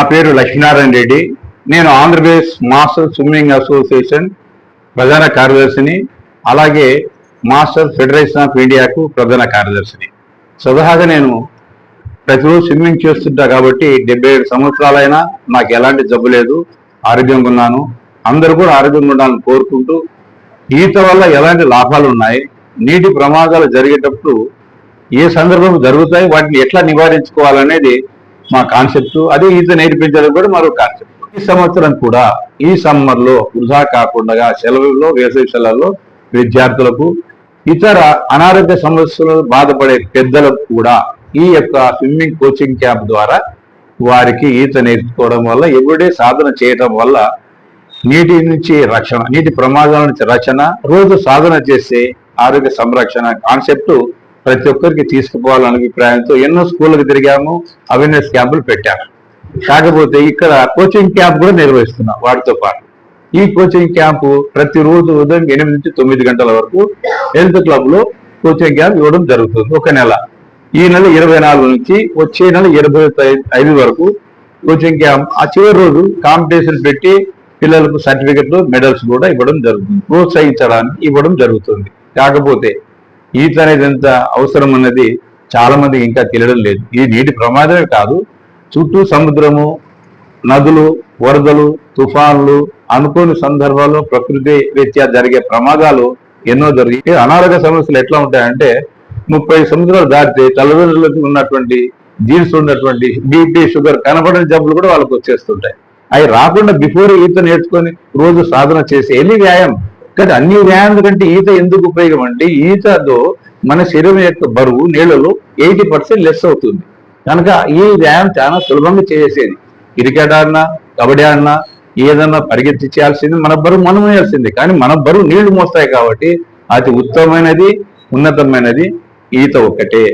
నా పేరు లక్ష్మీనారాయణ రెడ్డి. నేను ఆంధ్రప్రదేశ్ మాస్టర్ స్విమ్మింగ్ అసోసియేషన్ ప్రధాన కార్యదర్శిని అలాగే మాస్టర్ ఫెడరేషన్ ఆఫ్ ఇండియాకు ప్రధాన కార్యదర్శిని. స్వతహాగా నేను ప్రతిరోజు స్విమ్మింగ్ చేస్తుంటా కాబట్టి డెబ్బై ఏడు సంవత్సరాలైనా నాకు ఎలాంటి జబ్బు లేదు ఆరోగ్యంగా ఉన్నాను. అందరూ కూడా ఆరోగ్యంగా ఉండాలని కోరుకుంటూ ఈత వల్ల ఎలాంటి లాభాలు ఉన్నాయి నీటి ప్రమాదాలు జరిగేటప్పుడు ఏ సందర్భం జరుగుతాయి వాటిని ఎట్లా నివారించుకోవాలనేది మా కాన్సెప్ట్ అదే ఈత నేర్పించడం కూడా మరో కాన్సెప్ట్ ఈ సంవత్సరం కూడా ఈ సమ్మర్లో వృధా కాకుండా సెలవుల్లో వేసవి సెలవుల్లో విద్యార్థులకు ఇతర అనారోగ్య సమస్యలు బాధపడే పెద్దలకు కూడా ఈ యొక్క స్విమ్మింగ్ కోచింగ్ క్యాంప్ ద్వారా వారికి ఈత నేర్చుకోవడం వల్ల ఎవ్రీడే సాధన చేయడం వల్ల నీటి నుంచి రక్షణ నీటి ప్రమాదాల నుంచి రక్షణ రోజు సాధన చేసే ఆరోగ్య సంరక్షణ కాన్సెప్ట్ ప్రతి ఒక్కరికి తీసుకుపోవాలనే అభిప్రాయంతో ఎన్నో స్కూళ్ళకి తిరిగాము అవేర్నెస్ క్యాంపులు పెట్టాము. కాకపోతే ఇక్కడ కోచింగ్ క్యాంప్ కూడా నిర్వహిస్తున్నాం వాటితో పాటు. ఈ కోచింగ్ క్యాంపు ప్రతిరోజు ఉదయం ఎనిమిది నుంచి తొమ్మిది గంటల వరకు హెల్త్ క్లబ్లో కోచింగ్ క్యాంప్ ఇవ్వడం జరుగుతుంది ఒక నెల. ఈ నెల ఇరవై నాలుగు నుంచి వచ్చే నెల ఇరవై ఐదు వరకు కోచింగ్ క్యాంప్ ఆ చివరి రోజు కాంపిటీషన్ పెట్టి పిల్లలకు సర్టిఫికెట్లు మెడల్స్ కూడా ఇవ్వడం జరుగుతుంది ప్రోత్సహించడానికి ఇవ్వడం జరుగుతుంది. కాకపోతే ఈత అనేది ఎంత అవసరం అన్నది చాలా మందికి ఇంకా తెలియడం లేదు. ఈ నీటి ప్రమాదమే కాదు. చుట్టూ సముద్రము నదులు వరదలు తుఫాన్లు అనుకోని సందర్భాల్లో ప్రకృతి రీత్యా జరిగే ప్రమాదాలు ఎన్నో జరిగాయి. అనారోగ్య సమస్యలు ఎట్లా ఉంటాయంటే ముప్పై సంవత్సరాలు దాటితే తల్లిదండ్రులకు ఉన్నటువంటి జీన్స్ ఉన్నటువంటి బీపీ షుగర్ కనపడని జబ్బులు కూడా వాళ్ళకు వచ్చేస్తుంటాయి. అవి రాకుండా బిఫోర్ ఈత నేర్చుకొని రోజు సాధన చేసి ఎన్ని వ్యాయామం? కానీ అన్ని వ్యాయామం కంటే ఈత ఎందుకు ఉపయోగం అంటే ఈతతో మన శరీరం యొక్క బరువు నీళ్ళలో ఎయిటీ పర్సెంట్ లెస్ అవుతుంది. కనుక ఈ వ్యాయామం చాలా సులభంగా చేసేది. క్రికెట్ ఆడినా కబడ్డీ ఆడినా ఏదన్నా పరిగెత్తి చేయాల్సింది మన బరువు మనం వేయాల్సింది. కానీ మన బరువు నీళ్ళు మోస్తాయి కాబట్టి అతి ఉత్తమమైనది ఉన్నతమైనది ఈత ఒక్కటే.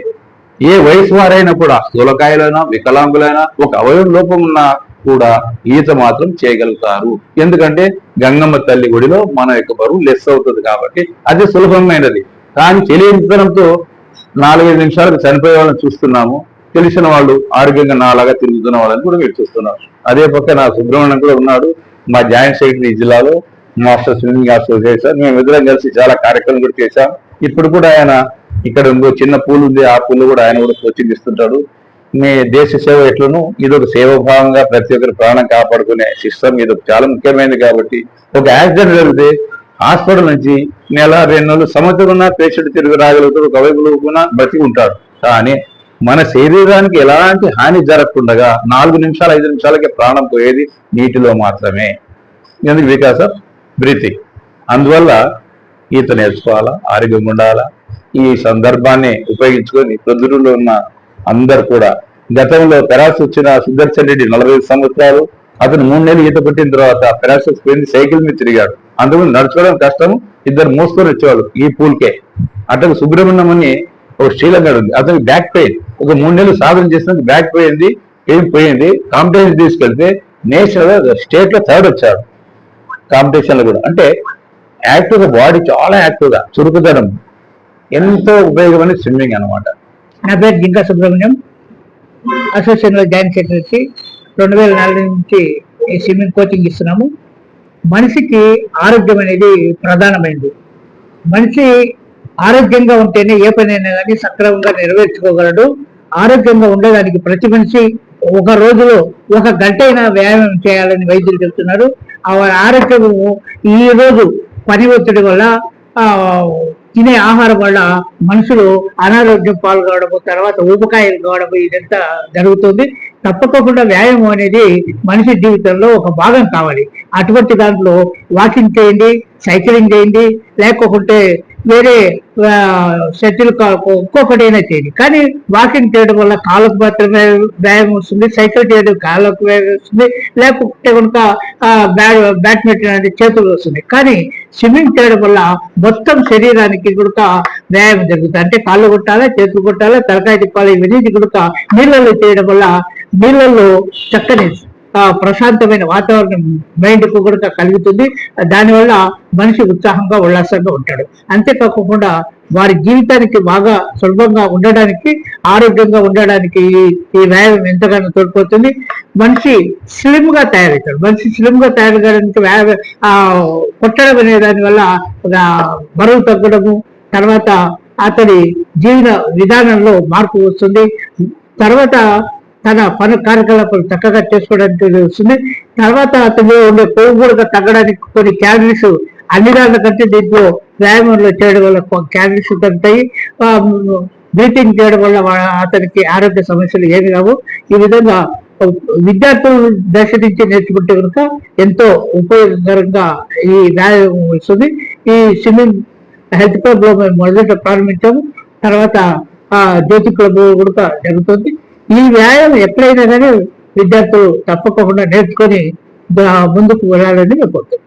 ఏ వయసు వారైనా కూడా స్థూలకాయలైనా వికలాంగులైనా ఒక అవయవం లోపం ఉన్నా కూడా ఈత మాత్రం చేయగలుగుతారు. ఎందుకంటే గంగమ్మ తల్లి గుడిలో మన యొక్క బరువు లెస్ అవుతుంది కాబట్టి అది సులభమైనది. కానీ తెలియనితనంతో నాలుగైదు నిమిషాలకు చనిపోయే వాళ్ళని చూస్తున్నాము. తెలిసిన వాళ్ళు ఆరోగ్యంగా నాలాగా తిరుగుతున్న వాళ్ళని కూడా మీరు చూస్తున్నారు అదే పక్క నా సుబ్రహ్మణ్యం కూడా ఉన్నాడు. మా జాయింట్ సెక్రటరీ జిల్లాలో మాస్టర్ స్విమ్మింగ్ అసోసియేషన్ మేము ఇద్దరం కలిసి చాలా కార్యక్రమం కూడా చేశాం. ఇప్పుడు కూడా ఆయన ఇక్కడ ఇంకో చిన్న పూల్ ఉంది. ఆ పూల్ కూడా ఆయన కూడా కోచింగ్ ఇస్తుంటాడు. మీ దేశ సేవ ఎట్లను ఇది ఒక సేవాభావంగా ప్రతి ఒక్కరి ప్రాణం కాపాడుకునే సిస్టమ్ ఇది చాలా ముఖ్యమైనది కాబట్టి ఒక యాక్సిడెంట్ జరిగితే హాస్పిటల్ నుంచి నెల రెండు నెలలు సంవత్సరం ఉన్న పేషెంట్ తిరిగి రాగలుగుతాడు ఒక బ్రతికి ఉంటాడు కానీ మన శరీరానికి ఎలాంటి హాని జరగకుండా నాలుగు నిమిషాలు ఐదు నిమిషాలకే ప్రాణం పోయేది నీటిలో మాత్రమే. ఎందుకు బికాస్ ఆఫ్ బ్రీతింగ్. అందువల్ల ఈత నేర్చుకోవాలా? ఆరోగ్యంగా ఉండాలా? ఈ సందర్భాన్ని ఉపయోగించుకొని ప్రొద్దురులో ఉన్న అందరు కూడా గతంలో పెరాస్ వచ్చిన సుదర్శన్ రెడ్డి నలభై సంవత్సరాలు అతను మూడు నెలలు ఈత కొట్టిన తర్వాత పెరాసస్ పోయింది సైకిల్ మీద తిరిగాడు. అందుకు నడుచుకోవడం కష్టం ఇద్దరు మోసుకొని వచ్చేవాళ్ళు ఈ పూల్కే. అతను సుబ్రహ్మణ్యం అని ఒక శ్రీలంక ఉంది అతనికి బ్యాక్ పెయిన్. ఒక మూడు నెలలు సాధన చేసినందుకు బ్యాక్ పోయింది ఏం పోయింది. కాంపిటీషన్ తీసుకెళ్తే నేషనల్ స్టేట్లో థర్డ్ వచ్చాడు. కాంపిటీషన్లో కూడా. అంటే యాక్టివ్గా బాడీ చాలా యాక్టివ్గా చురుకుదనం. ఎంతో ఉపయోగమైన స్విమ్మింగ్ అన్నమాట. నా పేరు జింకా సుబ్రహ్మణ్యం. అసోసియేషన్లో జాయింట్ సెక్రటరీ రెండు వేల నాలుగు నుంచి ఈ స్విమ్మింగ్ కోచింగ్ ఇస్తున్నాము. మనిషికి ఆరోగ్యం అనేది ప్రధానమైనది. మనిషి ఆరోగ్యంగా ఉంటేనే ఏ పనైనా కానీ సక్రమంగా నెరవేర్చుకోగలడు. ఆరోగ్యంగా ఉండడానికి ప్రతి మనిషి ఒక రోజులో ఒక గంట అయినా వ్యాయామం చేయాలని వైద్యులు చెప్తున్నారు. ఆ ఆరోగ్యము ఈ రోజు పని ఒత్తిడి వల్ల తినే ఆహారం వల్ల మనుషులు అనారోగ్యం పాల్గొనడం తర్వాత ఊపకాయలు కావడం ఇదంతా జరుగుతుంది. తప్పకుండా వ్యాయామం అనేది మనిషి జీవితంలో ఒక భాగం కావాలి. అటువంటి దాంట్లో వాకింగ్ చేయండి సైక్లింగ్ చేయండి లేకపోతే వేరే షటిల్ ఒక్కొక్కటైనా చేయండి కానీ వాకింగ్ చేయడం వల్ల కాళ్ళకు మాత్రమే వ్యాయామం వస్తుంది సైకిల్ చేయడం కాళ్ళకు వ్యాయామం వస్తుంది లేకపోతే కనుక బ్యాడ్మింటన్ అనేది చేతులు వస్తుంది. కానీ స్విమ్మింగ్ చేయడం వల్ల మొత్తం శరీరానికి కనుక వ్యాయామం జరుగుతుంది. అంటే కాళ్ళు కొట్టాలి చేతులు కొట్టాలి తలకాయ తిప్పాలి ఇవన్నీ కనుక నీళ్ళలో చేయడం వల్ల నీళ్ళల్లో చక్కని ప్రశాంతమైన వాతావరణం మైండ్ కూడా కలుగుతుంది. దానివల్ల మనిషి ఉత్సాహంగా ఉల్లాసంగా ఉంటాడు. అంతేకాకుండా వారి జీవితానికి బాగా సులభంగా ఉండడానికి ఆరోగ్యంగా ఉండడానికి ఈ- వ్యాయామం ఎంతగానో తోడ్పడుతుంది. మనిషి స్లిమ్గా తయారవుతాడు. మనిషి స్లిమ్గా తయారు కావడానికి వ్యాయామం ఆ కొట్టడం అనే దానివల్ల బరువు తగ్గడము తర్వాత అతడి జీవన విధానంలో మార్పు వస్తుంది. తర్వాత తన పని కార్యకలాపాలు చక్కగా చేసుకోవడానికి వస్తుంది తర్వాత అతను ఉండే కొవ్వు కూడా తగ్గడానికి కొన్ని క్యాలరీస్ అన్ని దాంట్ల కంటే దీంట్లో వ్యాయామంలో చేయడం వల్ల క్యాలరీస్ తగ్గుతాయి బ్రీతింగ్ చేయడం వల్ల అతనికి ఆరోగ్య సమస్యలు ఏమి కావు ఈ విధంగా విద్యార్థులు దశ నుంచి నేర్చుకుంటే కనుక ఎంతో ఉపయోగకరంగా ఈ వ్యాయామం వస్తుంది. ఈ స్విమ్మింగ్ హెల్త్ క్లబ్లో మేము మొదట ప్రారంభించాము. తర్వాత ఆ జ్యోతి క్లబ్ కూడా జరుగుతుంది. ఈ వ్యాయామం ఎప్పుడైనా కానీ విద్యార్థులు తప్పకుండా నేర్చుకొని ముందుకు వెళ్ళాలని నేను కోరుతున్నాను